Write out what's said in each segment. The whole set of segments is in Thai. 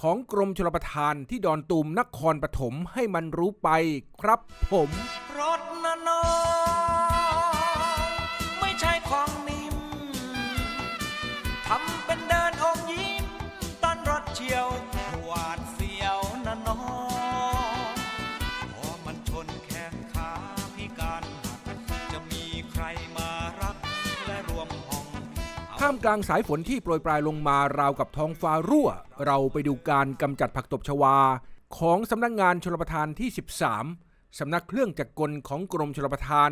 ของกรมชลประทานที่ดอนตูมนครปฐมให้มันรู้ไปครับผมรถนะน้องไม่ใช่ของนิ่มทำเป็นเดินอมยิ้มตอนรถเฉียว ท่ามกลางสายฝนที่โปรยปลายลงมาราวกับท้องฟ้ารั่ว เราไปดูการกำจัดผักตบชวา ของสำนักงงานชลประทานที่ 13 สำนักเครื่องจักรกลของกรมชลประทาน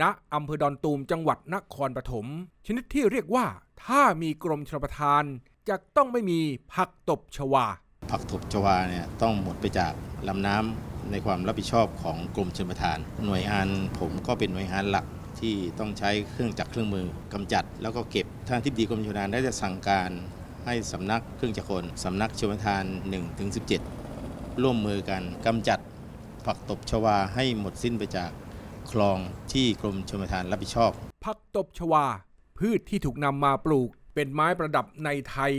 ณอำเภอดอนตูมจังหวัดนครปฐมชนิดที่เรียกว่า ถ้ามีกรมชลประทานจะต้องไม่มีผักตบชวา ผักตบชวาเนี่ยต้องหมดไปจากลำน้ำในความรับผิดชอบของกรมชลประทาน หน่วยงานผมก็เป็นหน่วยงานหลัก ที่ต้องใช้เครื่องจักรเครื่องมือกำจัด แล้วก็เก็บท่างทิบดีกรมชลประทานได้จะสั่งการให้สำนักเครื่องจักรกลสำนักชลประทาน1ถึง17 ร่วมมือกันกำจัดผักตบชวาให้หมดสิ้นไปจากคลองที่กรมชลประทานรับผิดชอบ ผักตบชวา พืชที่ถูกนำมาปลูก เป็นไม้ประดับในไทย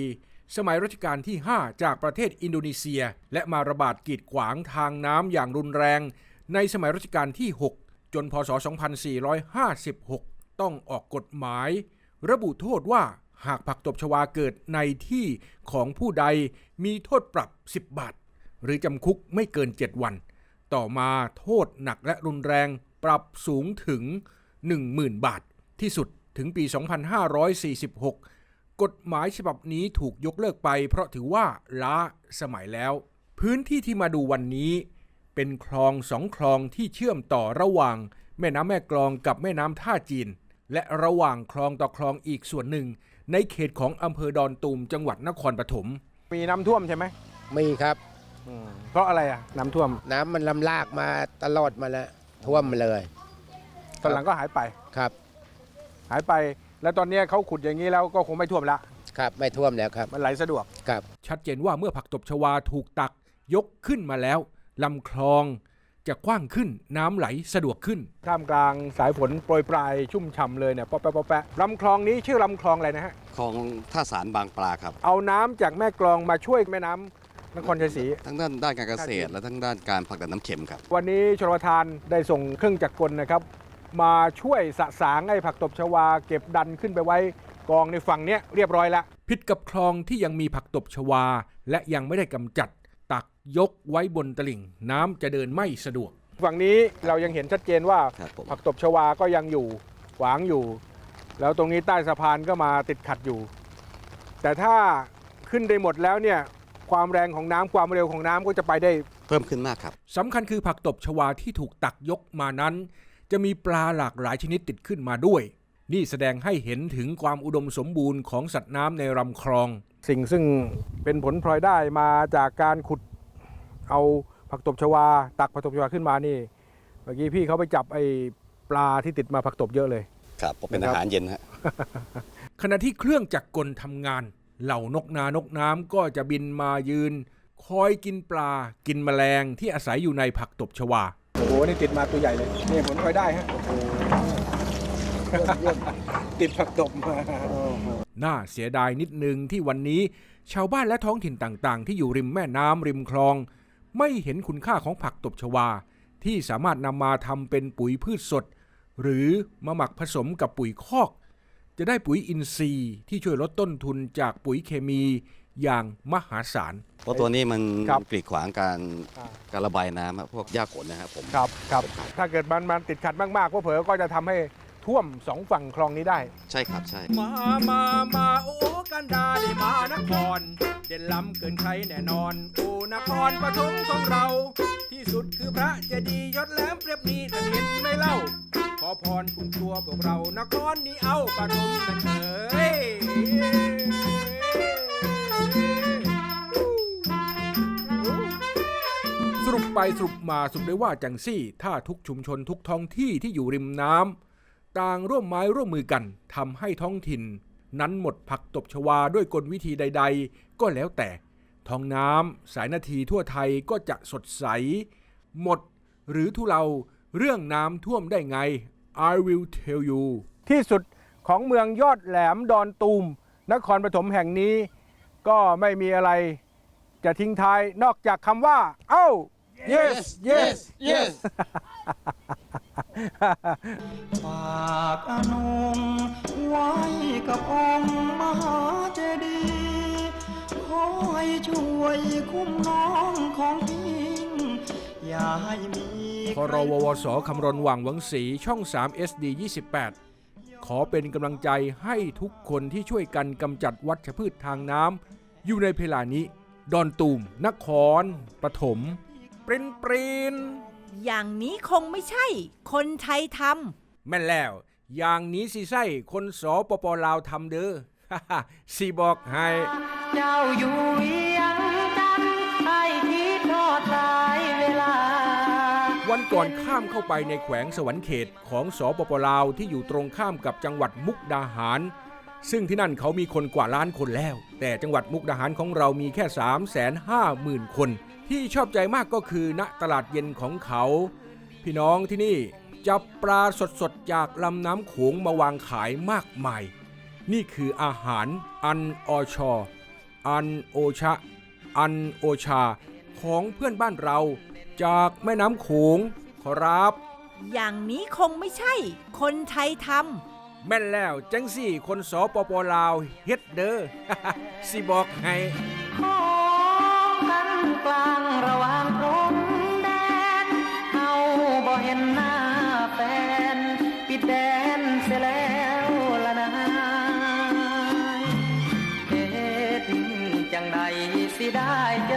สมัยรัชกาลที่ 5 จากประเทศอินโดนีเซีย และมาระบาดกีดขวางทางน้ำอย่างรุนแรง ในสมัยรัชกาลที่ 6 จนพศ 2456 ต้องออกกฎหมาย ระบุโทษว่าหากผักตบชวาเกิดในที่ของผู้ใดมีโทษปรับ 10 บาท หรือจำคุกไม่เกิน 7 วัน ต่อมาโทษหนักและรุนแรงปรับสูงถึง 10,000 บาท ที่สุดถึงปี 2546 กฎหมายฉบับนี้ถูกยกเลิกไปเพราะถือว่าล้าสมัยแล้ว พื้นที่ที่มาดูวันนี้ เป็นคลองสองคลองที่เชื่อมต่อระหว่าง แม่น้ำแม่กลองกับแม่น้ำท่าจีน และระหว่างคลองต่อคลองอีกส่วนหนึ่ง ในเขตของอำเภอดอนตูมจังหวัดนครปฐมมีน้ำท่วมใช่ไหมมีครับ เพราะอะไรอะน้ำท่วมน้ำมันลำลากมาตลอดมาแล้วท่วมมาเลยตอนหลังก็หายไปครับ หายไป แล้วตอนนี้เขาขุดอย่างนี้แล้วก็คงไม่ท่วมละครับ ไม่ท่วมแล้วครับ มันไหลสะดวกครับ ชัดเจนว่าเมื่อผักตบชวาถูกตักยกขึ้นมาแล้ว ลำคลองจะกว้างขึ้นน้ำไหลสะดวกขึ้น ท่ามกลางสายฝนโปรยปลายชุ่มฉ่ำเลยเนี่ยป๊อปแป๊ะป๊อปแป๊ะลำคลองนี้ชื่อลำคลองอะไรนะฮะคลองท่าสารบางปลาครับ เอาน้ำจากแม่กลองมาช่วยแม่น้ำนครชัยศรี ทั้งด้านด้านการเกษตร และทั้งด้านการผลักดันน้ำเค็มครับ วันนี้ชลประทานได้ส่งเครื่องจักรกลนะครับ มาช่วยสะสางให้ผักตบชวา เก็บดันขึ้นไปไว้กองในฝั่งเนี้ยเรียบร้อยแล้วผิดกับคลองที่ยังมีผักตบชวา และยังไม่ได้กำจัด ตักยกไว้บนตลิ่ง น้ำจะเดินไม่สะดวก ฝั่งนี้เรายังเห็นชัดเจนว่าครับผม ผักตบชวาก็ยังอยู่ขวางอยู่ แล้วตรงนี้ใต้สะพานก็มาติดขัดอยู่ แต่ถ้าขึ้นได้หมดแล้วเนี่ยความแรงของน้ำความเร็วของน้ำก็จะไปได้ เพิ่มขึ้นมากครับ สำคัญคือผักตบชวาที่ถูกตักยกมานั้น จะมีปลาหลากหลายชนิดติดขึ้นมาด้วย นี่แสดงให้เห็นถึงความอุดมสมบูรณ์ของสัตว์น้ำในลำคลอง สิ่งซึ่งเป็นผลพลอยได้มาจากการขุดเอาผักตบชวา ตักผักตบชวาขึ้นมานี่เมื่อกี้พี่เขาไปจับไอ้ปลาที่ติดมาผักตบเยอะเลย ครับผมเป็นครัอาบหารเย็นฮะขณะที่เครื่องจักรกลทำงาน เหล่านกนานกน้ำก็จะบินมายืน คอยกินปลากินแมลงที่อาศัยอยู่ในผักตบชวา โอ้โห นี่ติดมาตัวใหญ่เลย นี่ผลพลอยได้ฮะ ติดผักตบมาน่าเสียดายนิดนึงที่วันนี้ ชาวบ้านและท้องถิ่นต่างๆ ที่อยู่ริมแม่น้ำริมคลอง ไม่เห็นคุณค่าของผักตบชวา ที่สามารถนำมาทำเป็นปุ๋ยพืชสด หรือมาหมักผสมกับปุ๋ยคอก จะได้ปุ๋ยอินทรีย์ที่ช่วยลดต้นทุนจากปุ๋ยเคมีอย่างมหาศาล เพราะตัวนี้มันครับกรีดขวางการอ่า การระบายน้ำอะพวกหญ้าขนนะครับผม ครับครับ ถ้าเกิดมันมันติดขัดมากๆก็เผลอก็จะทำให้ ท่วมสองฝั่งคลองนี้ได้ ใช่ครับใช่ มา มา มา โอ้ กันดาได้มานคร เด่นล้ำเกินใครแน่นอน โอ้นครปฐมของเรา ที่สุดคือพระเจดีย์ยศแหลมเปรียบนี้ท่านเห็นไหม่เล่า ขอพรคุณตัวพวกเรา นครนี้เอาปฐมกันเอ่ยสรุปไปสรุปมาสรุปได้ว่าจังซี่ ถ้าทุกชุมชนทุกท้องที่ที่อยู่ริมน้ำ ต่างร่วมไม้ร่วมมือกันทำให้ท้องถิ่น นั้นหมดผักตบชวาด้วยกลวิธีใด ๆ ก็แล้วแต่ ท้องน้ำสายนาทีทั่วไทยก็จะสดใส หมดหรือทุเลาเรื่องน้ำท่วมได้ไง I will tell you ที่สุดของเมืองยอดแหลมดอนตูม นครปฐมแห่งนี้ ก็ไม่มีอะไรจะทิ้งท้ายนอกจากคำว่า เอ้า yes yes yes ฝากอนงไว้กับองค์มหาเจดีย์คอยช่วยคุ้มน้องของพี่อย่าให้มีพรววสคำรณหว่างหวังศรีช่อง 3 SD 28 ขอเป็นกำลังใจให้ทุกคนที่ช่วยกันกำจัดวัชพืชทางน้ำอยู่ในเพลานี้ ดอนตูม นครปฐมปรินปริน อย่างนี้คงไม่ใช่ คนไทยทแม่นแล้ว อย่างนี้สิใส่คนสปปลาวทำเด้อ สิบอกให้ เจ้าอยู่เวียงจันทน์ให้คิดทอดลายเวลา วันก่อนข้ามเข้าไปในแขวงสวรรค์เขตของสปปลาวที่อยู่ตรงข้ามกับจังหวัดมุกดาหาร ซึ่งที่นั่นเขามีคนกว่าล้านคนแล้ว แต่จังหวัดมุกดาหารของเรามีแค่ 3 5 0 0 0 0 คน ที่ชอบใจมากก็คือณตลาดเย็นของเขา พี่น้องที่นี่จับปลาสดๆ จากลำน้ำโขงมาวางขายมากมาย นี่คืออาหารอันออชออันโอชะ อันโอชาของเพื่อนบ้านเรา จากแม่น้ำโขงขอรับำอย่างนี้คงไม่ใช่ คนไทยทำแม่นแล้วจังสี่คนสปปลาวเฮ็ดเด้อ สิบอกให้ ของกันกลาง ระหว่างพรมแดนเฮาบ่เห็นหน้าแฟนปิดแดนเสียแล้วละนายเฮ็ดจังใดสิได้เจอ